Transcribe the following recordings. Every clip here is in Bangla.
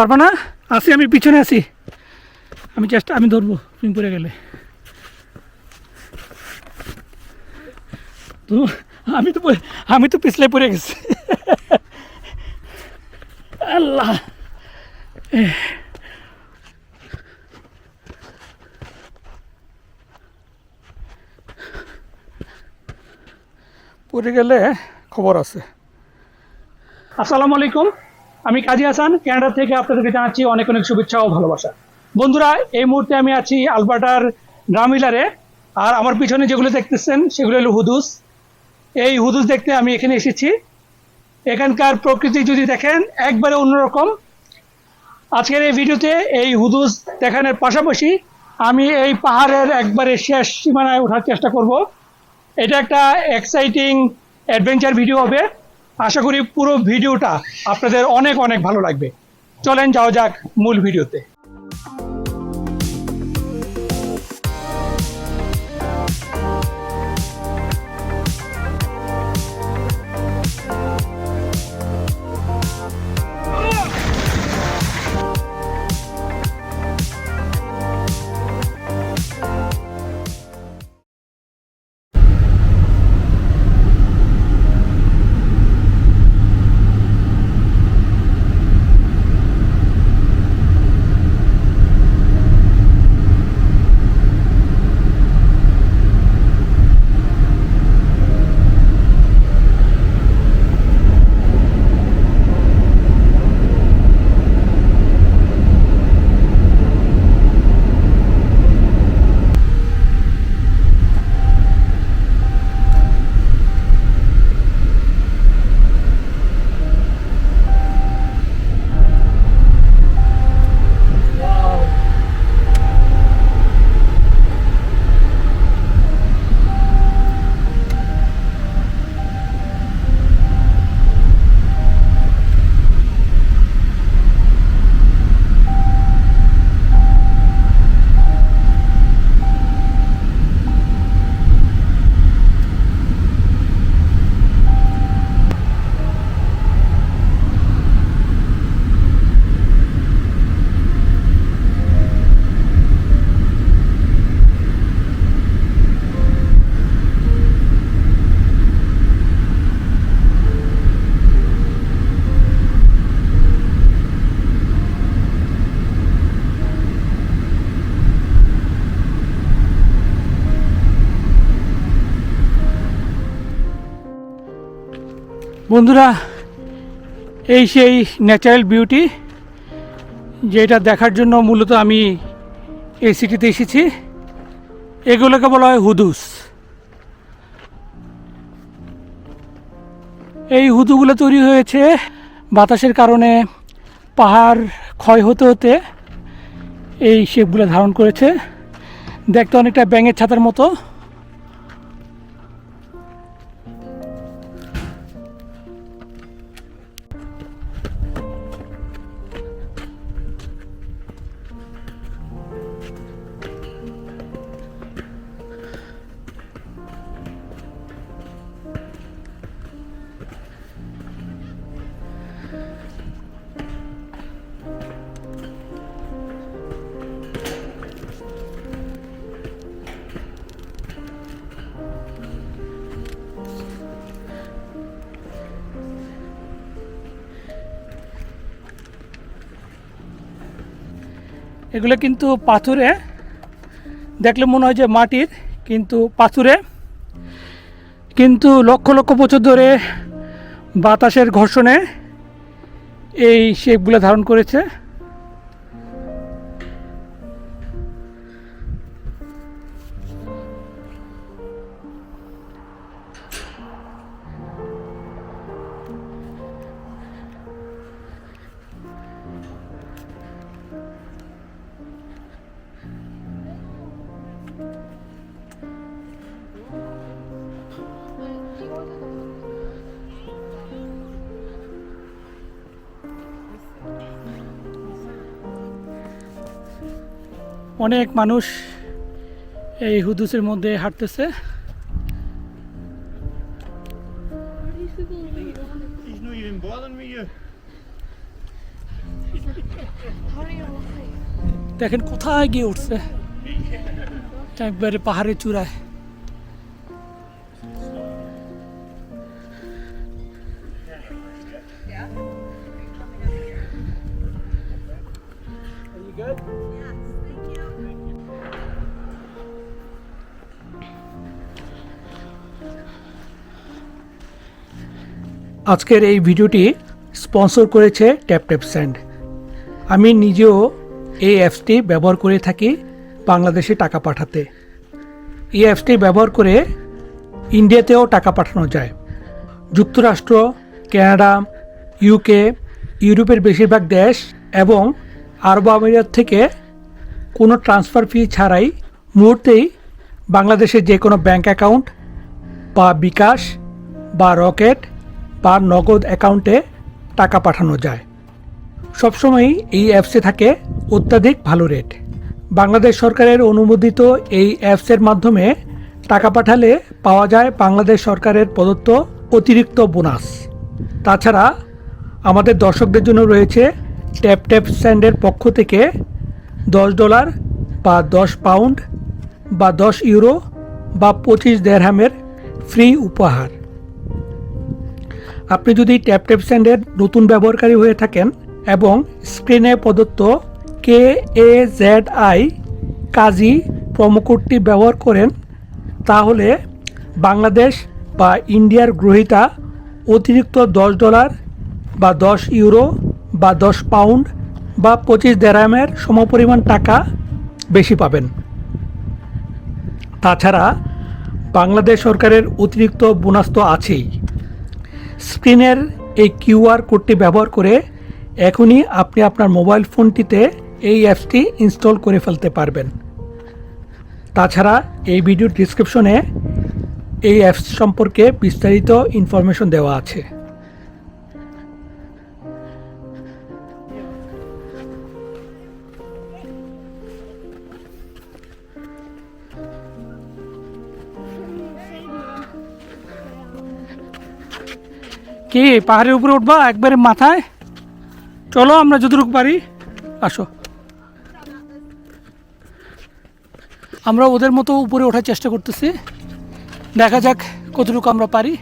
পারবা না? আছি আমি পিছনে আছি। আমি চেষ্টা আমি ধরবো, তুমি পড়ে গেলে। তো আমি তো আমি তো পিছলে পড়ে গেছি। আল্লাহ। পড়ে গেলে খবর আছে। আসসালামু আলাইকুম। আমি কাজী হাসান কানাডা থেকে আপনাদেরকে জানাচ্ছি অনেক অনেক শুভেচ্ছা ও ভালোবাসা। বন্ধুরা, এই মুহূর্তে আমি আছি আলবার্টার ড্রামিলারে আর আমার পিছনে যেগুলো দেখতেছেন, সেগুলো হলো হুদুস। এই হুদুস দেখতে আমি এখানে এসেছি। এখানকার প্রকৃতি যদি দেখেন, একবারে অন্যরকম। আজকের এই ভিডিওতে এই হুদুস দেখানোর পাশাপাশি আমি এই পাহাড়ের একবারে শেষ সীমানায় ওঠার চেষ্টা করব। এটা একটা এক্সাইটিং অ্যাডভেঞ্চার ভিডিও হবে। আশা করি পুরো ভিডিওটা আপনাদের অনেক অনেক ভালো লাগবে। চলেন যাওয়া যাক মূল ভিডিওতে। বন্ধুরা, এই সেই ন্যাচারাল বিউটি যেটা দেখার জন্য মূলত আমি এই সিটিতে এসেছি। এগুলোকে বলা হয় হুদুস। এই হুদুগুলো তৈরি হয়েছে বাতাসের কারণে পাহাড় ক্ষয় হতে হতে এই শেপগুলো ধারণ করেছে। দেখতে অনেকটা ব্যাঙের ছাতার মতো। এগুলো কিন্তু পাথুরে। দেখলে মনে হয় যে মাটির, কিন্তু পাথুরে। কিন্তু লক্ষ লক্ষ বছর ধরে বাতাসের ঘর্ষণে এই শেপগুলো ধারণ করেছে। অনেক মানুষ এই হুদুসের মধ্যে হাঁটতেছে. দেখেন কোথায় গিয়ে উঠছে একবারে পাহাড়ের চূড়ায় আজকের এই ভিডিওটি স্পন্সর করেছে ট্যাপ ট্যাপ স্যান্ড আমি নিজেও এই অ্যাপসটি ব্যবহার করে থাকি বাংলাদেশে টাকা পাঠাতে। এই অ্যাপসটি ব্যবহার করে ইন্ডিয়াতেও টাকা পাঠানো যায়। যুক্তরাষ্ট্র, কানাডা ইউকে ইউরোপের বেশিরভাগ দেশ এবং আরব আমিরাত থেকে কোনো ট্রান্সফার ফি ছাড়াই মুহূর্তেই বাংলাদেশের যে কোনো ব্যাঙ্ক অ্যাকাউন্ট বা বিকাশ বা রকেট বা নগদ অ্যাকাউন্টে টাকা পাঠানো যায়। সবসময়ই এই অ্যাপসে থাকে অত্যাধিক ভালো রেট। বাংলাদেশ সরকারের অনুমোদিত এই অ্যাপসের মাধ্যমে টাকা পাঠালে পাওয়া যায় বাংলাদেশ সরকারের প্রদত্ত অতিরিক্ত বোনাস। তাছাড়া আমাদের দর্শকদের জন্য রয়েছে ট্যাপ ট্যাপ স্যান্ডের পক্ষ থেকে দশ ডলার বা দশ পাউন্ড বা দশ ইউরো বা পঁচিশ দেড়হামের ফ্রি উপহার। আপনি যদি ট্যাপ ট্যাপ স্যান্ডের নতুন ব্যবহারকারী হয়ে থাকেন এবং স্ক্রিনে প্রদত্ত কে এ জেড আই কাজী প্রোমোকোডটি ব্যবহার করেন, তাহলে বাংলাদেশ বা ইন্ডিয়ার গ্রহীতা অতিরিক্ত দশ ডলার বা দশ ইউরো বা দশ পাউন্ড বা পঁচিশ দেরামের সমপরিমাণ টাকা বেশি পাবেন। তাছাড়া বাংলাদেশ সরকারের অতিরিক্ত বোনাস তো আছেই। স্ক্রিনের এই কিউআর কোডটি ব্যবহার করে এখনই আপনি আপনার মোবাইল ফোনটিতে এই অ্যাপসটি ইনস্টল করে ফেলতে পারবেন। তাছাড়া এই ভিডিওর ডিসক্রিপশনে এই অ্যাপস সম্পর্কে বিস্তারিত ইনফরমেশন দেওয়া আছে। কি, পাহাড়ের উপরে উঠবা একবারে মাথায়? চলো আমরা যতটুকু পারি, আসো। আমরা ওদের মতো উপরে ওঠার চেষ্টা করতেছি। দেখা যাক কতটুকু আমরা পারি।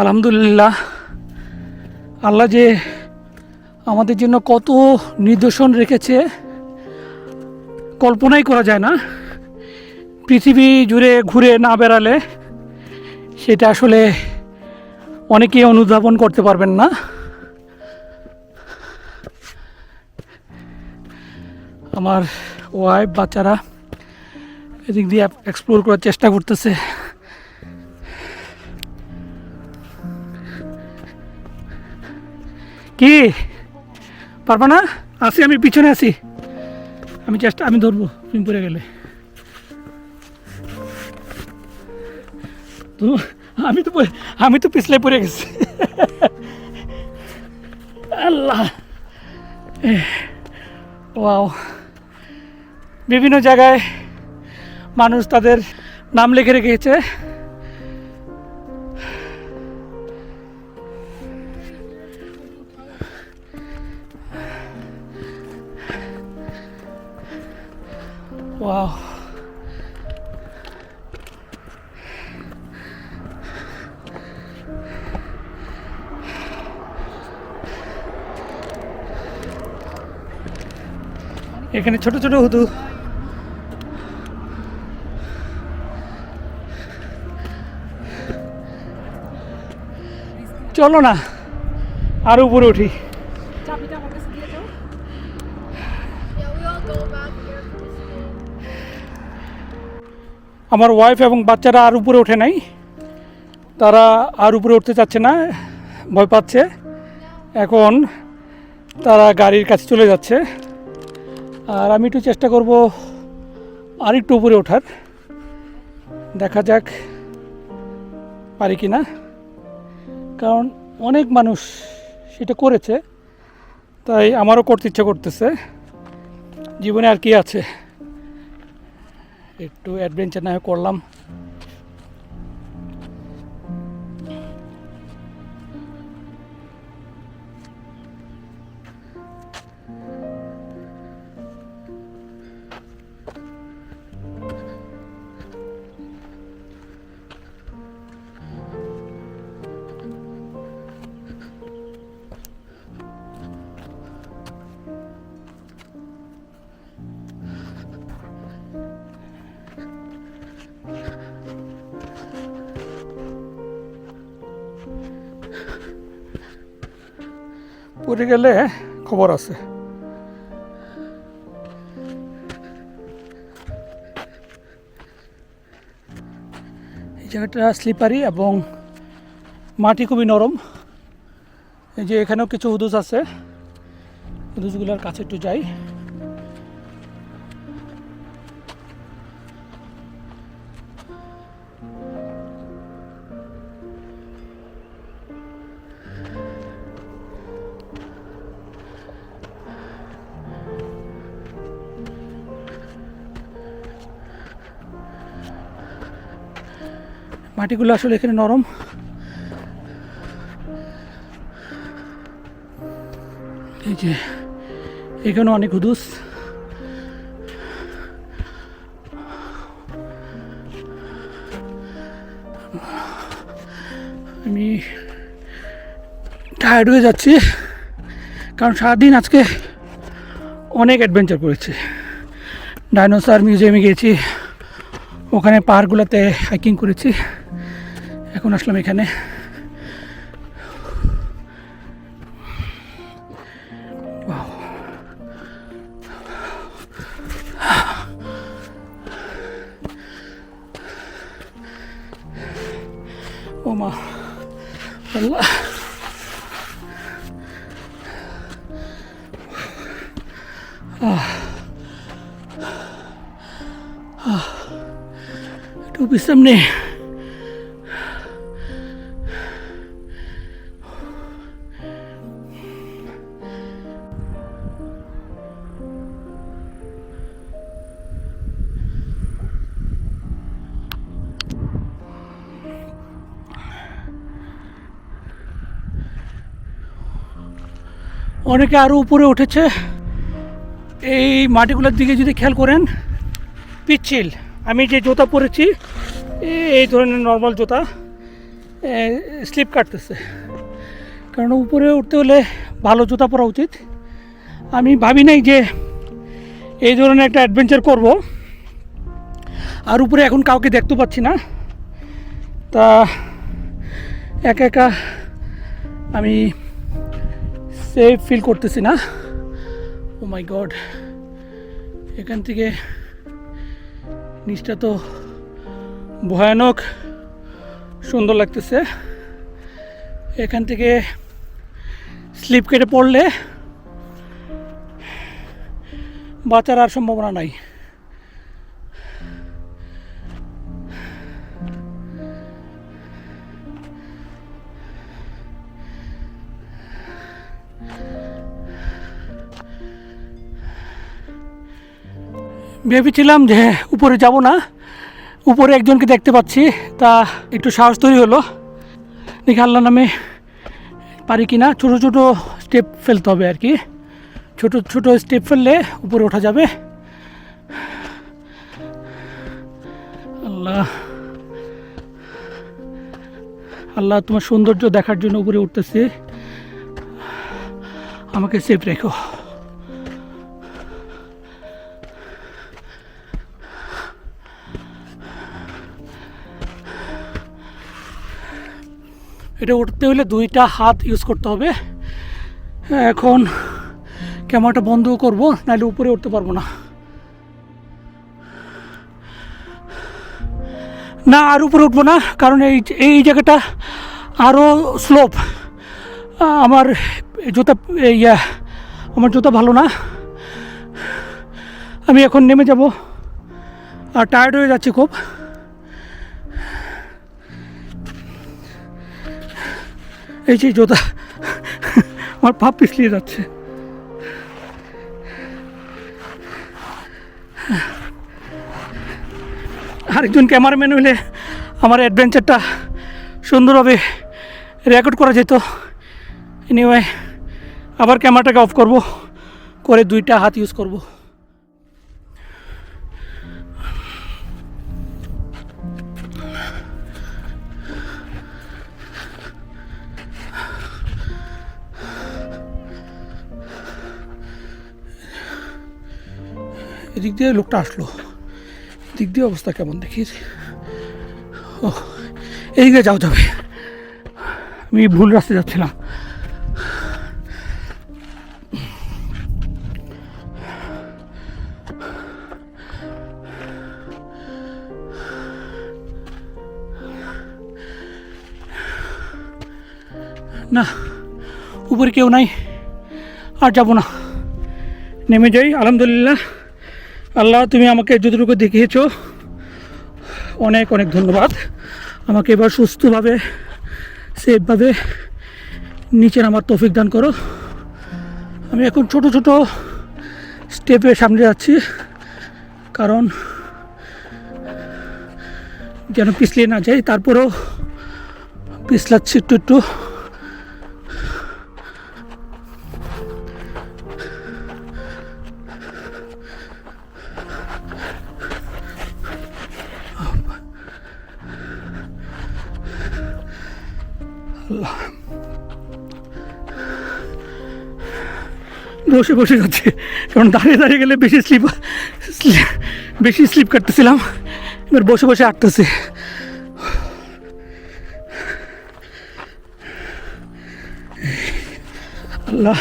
আলহামদুলিল্লাহ। আল্লাহ যে আমাদের জন্য কত নিদর্শন রেখেছে, কল্পনাই করা যায় না। পৃথিবী জুড়ে ঘুরে না বেড়ালে সেটা আসলে অনেকেই অনুধাবন করতে পারবেন না। আমার ওয়াইফ বাচ্চারা এদিক দিয়ে এক্সপ্লোর করার চেষ্টা করতেছে। কি? পারবা না? আসি, আমি পিছনে আসি। আমি চেষ্টা আমি ধরবো, তুমি পড়ে গেলে। তো, আমি তো আমি তো পিছলে পড়ে গেছি। আল্লাহ। ওয়াও। বিভিন্ন জায়গায় মানুষ তাদের নাম লিখে রেখেছে। এখানে ছোট ছোট হুদু। চলো না আরও উপরে উঠি. আমার ওয়াইফ এবং বাচ্চারা আর উপরে ওঠে নাই। তারা আর উপরে উঠতে চাচ্ছে না ভয় পাচ্ছে। এখন তারা গাড়ির কাছে চলে যাচ্ছে। আর আমি একটু চেষ্টা করব আরেকটু উপরে ওঠার। দেখা যাক পারি কি না কারণ অনেক মানুষ সেটা করেছে, তাই আমারও করতে ইচ্ছা করতেছে। জীবনে আর কি আছে? একটু অ্যাডভেঞ্চার না করলাম। পড়ে গেলে খবর আছে। এই জায়গাটা স্লিপারি এবং মাটি খুবই নরম। এই যে এখানেও কিছু হুদুস আছে। হুদুসগুলোর কাছে একটু যাই। মাটিগুলো আসলে এখানে নরম। এই যে এখানে অনেক হুদুস। আমি টায়ার্ড হয়ে যাচ্ছি, কারণ সারাদিন আজকে অনেক অ্যাডভেঞ্চার করেছি। ডাইনোসর মিউজিয়ামে গিয়েছি, ওখানে পাহাড়গুলোতে হাইকিং করেছি। এখন আসলাম এখানে। Wow. ও মা। আল্লাহ। একটু বিশ্রাম নেই অনেকে আরও উপরে উঠেছে। এই মাটিগুলোর দিকে যদি খেয়াল করেন, পিচ্ছিল। আমি যে জুতা পরেছি, এই ধরনের নর্মাল জুতা স্লিপ কাটতেছে। কারণ উপরে উঠতে হলে ভালো জুতা পরা উচিত। আমি ভাবি নাই যে এই ধরনের একটা অ্যাডভেঞ্চার করব। আর উপরে এখন কাউকে দেখতে পাচ্ছি না। তা, একা একা আমি সেফ ফিল করতেছি না। ও মাই গড এখান থেকে নিচটা তো ভয়ানক সুন্দর লাগতেছে। এখান থেকে স্লিপ কেটে পড়লে বাঁচার আর সম্ভাবনা নাই। ভেবেছিলাম যে উপরে যাব না। উপরে একজনকে দেখতে পাচ্ছি। তা একটু সাহস তৈরি হলো। দেখি আল্লাহ নামে পারি কি না ছোটো ছোটো স্টেপ ফেলতে হবে আর কি। ছোটো ছোটো স্টেপ ফেললে উপরে ওঠা যাবে। আল্লাহ। আল্লাহ তোমার সৌন্দর্য দেখার জন্য উপরে উঠতেছি। আমাকে সেফ রেখো। এটা উঠতে হলে দুইটা হাত ইউজ করতে হবে। এখন ক্যামেরাটা বন্ধ করব, নাহলে উপরে উঠতে পারব না। না, আর উপরে উঠবো না, কারণ এই এই জায়গাটা আরও স্লোপ আমার জুতা ইয়া, আমার জুতা ভালো না। আমি এখন নেমে যাব। আর টায়ার্ড হয়ে যাচ্ছি খুব। এই যে জোতা আমার পা পিছলিয়ে যাচ্ছে। আরেকজন ক্যামেরাম্যান হলে আমার অ্যাডভেঞ্চারটা সুন্দরভাবে রেকর্ড করা যেত। এনিওয়ে আবার ক্যামেরাটাকে অফ করব, করে দুইটা হাত ইউজ করব। এদিক দিয়ে লোকটা আসলো। দিক দিয়ে অবস্থা কেমন দেখি? ও এইদিকে যাও যাবে। আমি ভুল রাস্তায় যাচ্ছিলাম। না, উপরে কেউ নাই। আর যাব না। নেমে যাই, আলহামদুলিল্লাহ। আল্লাহ, তুমি আমাকে যতটুকু দেখিয়েছো, অনেক অনেক ধন্যবাদ। আমাকে এবার সুস্থভাবে সেফভাবে নিচে আমার তৌফিক দান করো। আমি এখন ছোট ছোট স্টেপে সামনে যাচ্ছি, কারণ যেন পিছলিয়ে না যাই, তারপরেও পিছলাচ্ছি একটু একটু। বসে বসে যাচ্ছে। কারণ দাঁড়িয়ে দাঁড়িয়ে গেলে বেশি স্লিপ বেশি স্লিপ কাটতেছিলাম। এবার বসে বসে আটতেছে আল্লাহ।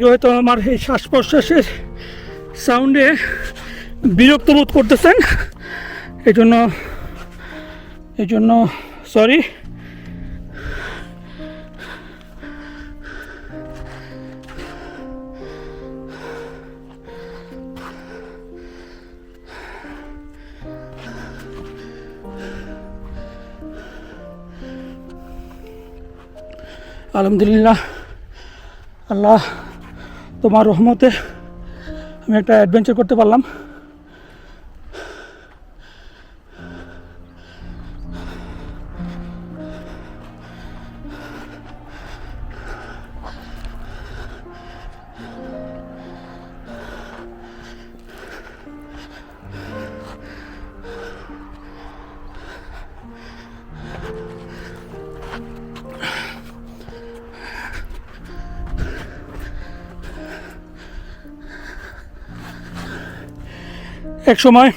অনেকে হয়তো আমার এই শ্বাস প্রশ্বাসের সাউন্ডে বিরক্ত বোধ করতেছেন। এই জন্য এই জন্য সরি আলহামদুলিল্লাহ। আল্লাহ তোমার রহমতে আমি একটা অ্যাডভেঞ্চার করতে পারলাম। এক সময়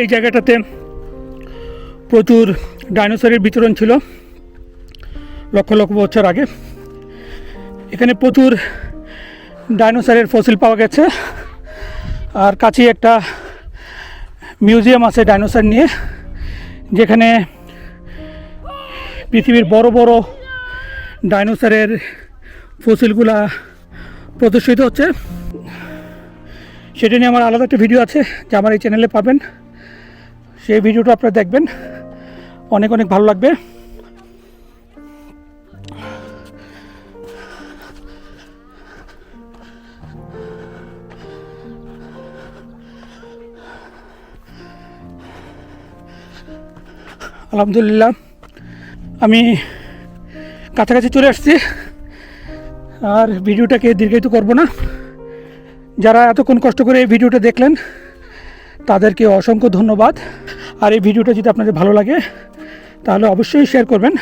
এই জায়গাটাতে প্রচুর ডাইনোসরের বিচরণ ছিল, লক্ষ লক্ষ বছর আগে। এখানে প্রচুর ডাইনোসরের ফসিল পাওয়া গেছে, আর কাছেই একটা মিউজিয়াম আছে ডাইনোসর নিয়ে, যেখানে পৃথিবীর বড় বড় ডাইনোসরের ফসিলগুলা প্রদর্শিত হচ্ছে। সেটা নিয়ে আমার আলাদা একটা ভিডিও আছে, যা আমার এই চ্যানেলে পাবেন। সেই ভিডিওটা আপনারা দেখবেন। অনেক অনেক ভালো লাগবে। আলহামদুলিল্লাহ। আমি কাছাকাছি চলে আসছি। আর ভিডিওটাকে দীর্ঘায়িত করব না। যারা এতক্ষণ কষ্ট করে এই ভিডিওটা দেখলেন, তাদেরকে অসংখ্য ধন্যবাদ। আর এই ভিডিওটা যদি আপনাদের ভালো লাগে, তাহলে অবশ্যই শেয়ার করবেন।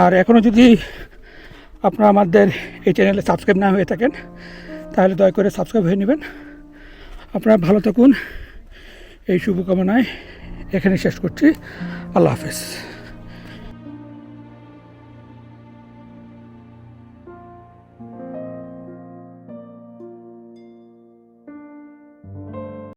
আর এখনও যদি আপনারা আমাদের এই চ্যানেলে সাবস্ক্রাইব না হয়ে থাকেন, তাহলে দয়া করে সাবস্ক্রাইব হয়ে নেবেন। আপনারা ভালো থাকুন। এই শুভকামনায় এখানে শেষ করছি। আল্লাহ হাফেজ।